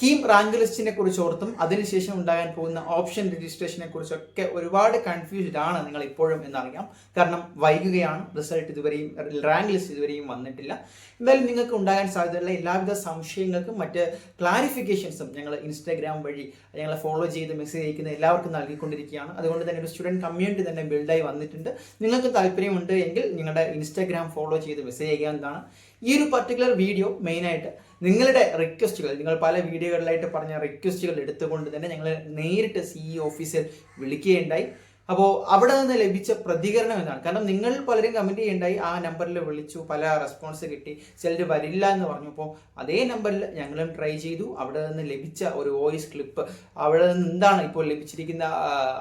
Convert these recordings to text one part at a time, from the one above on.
KEAM rank ലിസ്റ്റിനെ കുറിച്ച് ഓർത്തും അതിനുശേഷം ഉണ്ടാകാൻ പോകുന്ന ഓപ്ഷൻ രജിസ്ട്രേഷനെ കുറിച്ചൊക്കെ ഒരുപാട് കൺഫ്യൂസ്ഡ് ആണ് നിങ്ങൾ ഇപ്പോഴും എന്നറിയാം. കാരണം വൈകുകയാണ് റിസൾട്ട് ഇതുവരെയും റാങ്ക് ലിസ്റ്റ് ഇതുവരെയും വന്നിട്ടില്ല. എന്തായാലും നിങ്ങൾക്ക് ഉണ്ടാകാൻ സാധ്യതയുള്ള എല്ലാവിധ സംശയങ്ങൾക്കും മറ്റ് ക്ലാരിഫിക്കേഷൻസും ഞങ്ങൾ ഇൻസ്റ്റാഗ്രാം വഴി ഞങ്ങളെ ഫോളോ ചെയ്ത് മെസ്സേജ് അയക്കുന്ന എല്ലാവർക്കും നൽകിക്കൊണ്ടിരിക്കുകയാണ്. അതുകൊണ്ട് തന്നെ ഒരു സ്റ്റുഡന്റ് കമ്മ്യൂണിറ്റി തന്നെ ബിൽഡായി വന്നിട്ടുണ്ട്. നിങ്ങൾക്ക് താല്പര്യമുണ്ട് എങ്കിൽ നിങ്ങളുടെ ഇൻസ്റ്റാഗ്രാം ഫോളോ ചെയ്ത് മെസ്സേജ് ചെയ്യാവുന്നതാണ് ഈ ഒരു പർട്ടിക്കുലർ വീഡിയോ മെയിനായിട്ട് നിങ്ങളുടെ റിക്വസ്റ്റുകൾ നിങ്ങൾ പല വീഡിയോകളിലായിട്ട് പറഞ്ഞ റിക്വസ്റ്റുകൾ എടുത്തുകൊണ്ട് തന്നെ ഞങ്ങൾ നേരിട്ട് സി ഓഫീസിൽ വിളിക്കുകയുണ്ടായി. അപ്പോൾ അവിടെ നിന്ന് ലഭിച്ച പ്രതികരണം എന്നാണ് കാരണം നിങ്ങൾ പലരും കമന്റ് ചെയ്യേണ്ടായി ആ നമ്പറിൽ വിളിച്ചു പല റെസ്പോൺസ് കിട്ടി ചിലർ വരില്ല എന്ന് പറഞ്ഞു. അപ്പോൾ അതേ നമ്പറിൽ ഞങ്ങളും ട്രൈ ചെയ്തു. അവിടെ നിന്ന് ലഭിച്ച ഒരു വോയിസ് ക്ലിപ്പ് അവിടെ നിന്ന് എന്താണ് ഇപ്പോൾ ലഭിച്ചിരിക്കുന്ന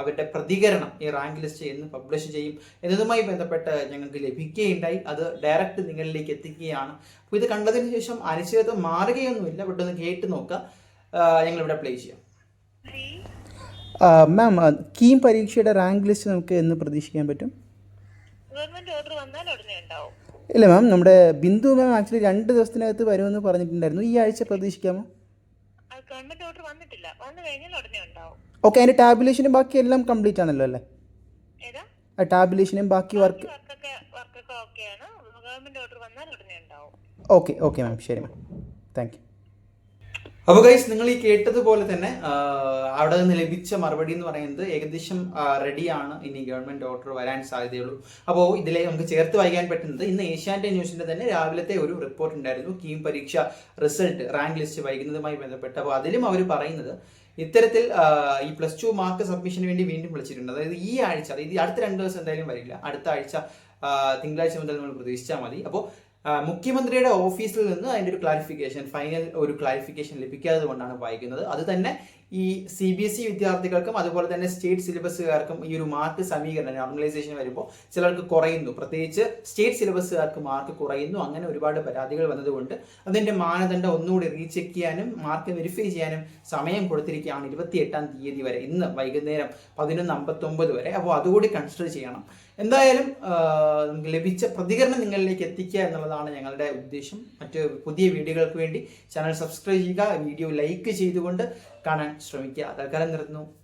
അവരുടെ പ്രതികരണം ഈ റാങ്ക് ലിസ്റ്റ് എന്ന് പബ്ലിഷ് ചെയ്യും എന്നതുമായി ബന്ധപ്പെട്ട് ഞങ്ങൾക്ക് ലഭിക്കുകയുണ്ടായി. അത് ഡയറക്റ്റ് നിങ്ങളിലേക്ക് എത്തിക്കുകയാണ്. അപ്പോൾ ഇത് കണ്ടതിന് ശേഷം അനിശ്ചിതത്വം മാറുകയൊന്നുമില്ല. പെട്ടെന്ന് കേട്ട് നോക്കുക ഞങ്ങളിവിടെ പ്ലേ ചെയ്യാം. മാം കീം പരീക്ഷയുടെ റാങ്ക് ലിസ്റ്റ് നമുക്ക് എന്ന് പ്രതീക്ഷിക്കാൻ പറ്റും? ഗവൺമെന്റ് ഓർഡർ വന്നാൽ ഉടനെ ഉണ്ടാവും. ഇല്ല മാം നമ്മുടെ ബിന്ദു മാം ആക്ച്വലി രണ്ട് ദിവസത്തിനകത്ത് വരുമെന്ന് പറഞ്ഞിട്ടുണ്ടായിരുന്നു. ഈ ആഴ്ച പ്രതീക്ഷിക്കാമോ? അത് ഗവൺമെന്റ് ഓർഡർ വന്നിട്ടില്ല. വന്നു കഴിഞ്ഞാൽ ഉടനെ ഉണ്ടാവും. ഓക്കെ അതിന്റെ ടാബുലേഷനും ബാക്കി എല്ലാം കംപ്ലീറ്റ് ആണല്ലോ അല്ലേ? ടാബുലേഷനും ബാക്കി വർക്ക് ഓക്കെ ഓക്കെ മാം ശരി മാം താങ്ക് യു അപ്പോൾ ഗൈസ് നിങ്ങൾ ഈ കേട്ടതുപോലെ തന്നെ അവിടെ നിന്ന് ലഭിച്ച മറുപടി എന്ന് പറയുന്നത് ഏകദേശം റെഡിയാണ് ഇനി ഗവൺമെന്റ് ഓർഡർ വരാൻ സാധ്യതയുള്ളൂ. അപ്പോൾ ഇതിലെ നമുക്ക് ചേർത്ത് വായിക്കാൻ പറ്റുന്നത് ഇന്ന് ഏഷ്യാനെറ്റ് ന്യൂസിന്റെ തന്നെ രാവിലത്തെ ഒരു റിപ്പോർട്ട് ഉണ്ടായിരുന്നു. കീം പരീക്ഷ റിസൾട്ട് റാങ്ക് ലിസ്റ്റ് വൈകുന്നതുമായി ബന്ധപ്പെട്ട്. അപ്പോൾ അതിലും അവർ പറയുന്നത് ഇത്തരത്തിൽ ഈ പ്ലസ് ടു മാർക്ക് സബ്മിഷന് വേണ്ടി വീണ്ടും വിളിച്ചിട്ടുണ്ട്. അതായത് ഈ ആഴ്ച അതായത് അടുത്ത രണ്ട് ദിവസം എന്തായാലും വരില്ല. അടുത്ത ആഴ്ച തിങ്കളാഴ്ച മുതൽ നമ്മൾ പ്രതീക്ഷിച്ചാൽ മതി. അപ്പോൾ മുഖ്യമന്ത്രിയുടെ ഓഫീസിൽ നിന്ന് അതിന്റെ ഒരു ക്ലാരിഫിക്കേഷൻ ഫൈനൽ ഒരു ക്ലാരിഫിക്കേഷൻ ലഭിക്കാതെ കൊണ്ടാണ് വായിക്കുന്നത്. അത് തന്നെ ഈ സി ബി എസ് ഇ വിദ്യാർത്ഥികൾക്കും അതുപോലെ തന്നെ സ്റ്റേറ്റ് സിലബസുകാർക്കും ഈ ഒരു മാർക്ക് സമീകരണം നോർമലൈസേഷൻ വരുമ്പോൾ ചിലർക്ക് കുറയുന്നു. പ്രത്യേകിച്ച് സ്റ്റേറ്റ് സിലബസുകാർക്ക് മാർക്ക് കുറയുന്നു. അങ്ങനെ ഒരുപാട് പരാതികൾ വന്നതുകൊണ്ട് അതിന്റെ മാനദണ്ഡം ഒന്നുകൂടി റീചെക്ക് ചെയ്യാനും മാർക്ക് വെരിഫൈ ചെയ്യാനും സമയം കൊടുത്തിരിക്കുകയാണ് ഇരുപത്തി എട്ടാം തീയതി വരെ. ഇന്ന് വൈകുന്നേരം പതിനൊന്ന് അമ്പത്തൊമ്പത് വരെ. അപ്പോൾ അതുകൂടി കൺസിഡർ ചെയ്യണം. എന്തായാലും ലഭിച്ച പ്രതികരണം നിങ്ങളിലേക്ക് എത്തിക്കുക എന്നുള്ളതാണ് ഞങ്ങളുടെ ഉദ്ദേശം. മറ്റ് പുതിയ വീഡിയോകൾക്ക് വേണ്ടി ചാനൽ സബ്സ്ക്രൈബ് ചെയ്യുക വീഡിയോ ലൈക്ക് ചെയ്തുകൊണ്ട് കാണാൻ ശ്രമിക്കുക. തൽക്കാലം നിർത്തുന്നു.